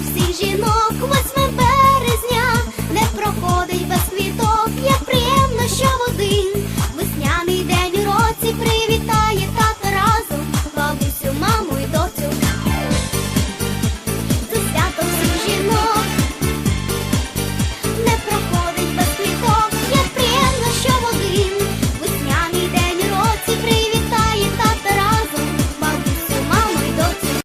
всіх жінок.